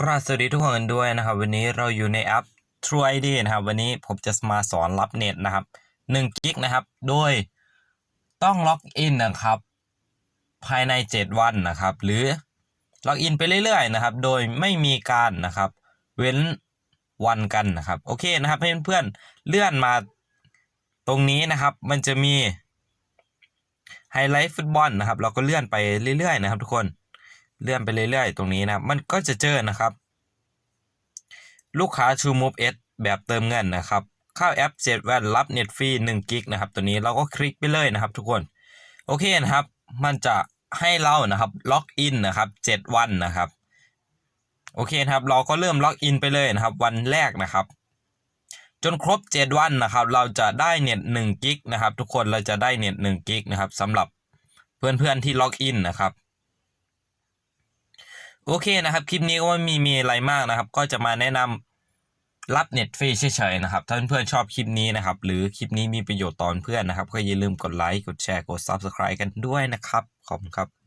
กราบสวัสดีทุกคนด้วยนะครับ วันนี้เราอยู่ในแอป True ID นะครับ วันนี้ผมจะมาสอนรับเน็ตนะครับ1กิกนะครับ โดยต้องล็อกอินนะครับ ภายใน 7 วันนะครับ หรือล็อกอินไปเรื่อยๆนะครับ โดยไม่มีการนะครับ เว้นวันกันนะครับ โอเคนะครับให้เพื่อนๆเลื่อนมาตรงนี้นะครับ มันจะมีไฮไลท์ฟุตบอลนะครับ เราก็เลื่อนไปเรื่อยๆนะครับ ทุกคน เลื่อนไปเรื่อยๆ ตรงนี้นะครับมันก็จะเจอนะครับ ลูกค้า True Move S แบบเติมเงินนะครับ เข้าแอป7แว่นรับเน็ตฟรี1กิกนะครับ ตัวนี้เราก็คลิกไปเลยนะครับ ทุกคน โอเคนะครับ มันจะให้เรานะครับล็อกอินนะครับ7วันนะครับโอเคนะครับ เราก็เริ่มล็อกอินไปเลยนะครับ วันแรกนะครับ จนครบ 7 วันนะครับ เราจะได้เน็ต1กิกนะครับ ทุกคนเราจะได้เน็ต1กิกนะครับสำหรับเพื่อนๆที่ล็อกอินนะครับ โอเคนะครับ คลิปนี้ก็ไม่มีมีอะไรมากนะครับ ก็จะมาแนะนำรับเน็ตฟรีเฉยๆนะครับ ถ้าเพื่อนๆชอบคลิปนี้นะครับ หรือคลิปนี้มีประโยชน์ตอนเพื่อนนะครับ ก็อย่าลืมกดไลค์ กดแชร์ กด Subscribe กันด้วยนะครับ ขอบคุณครับ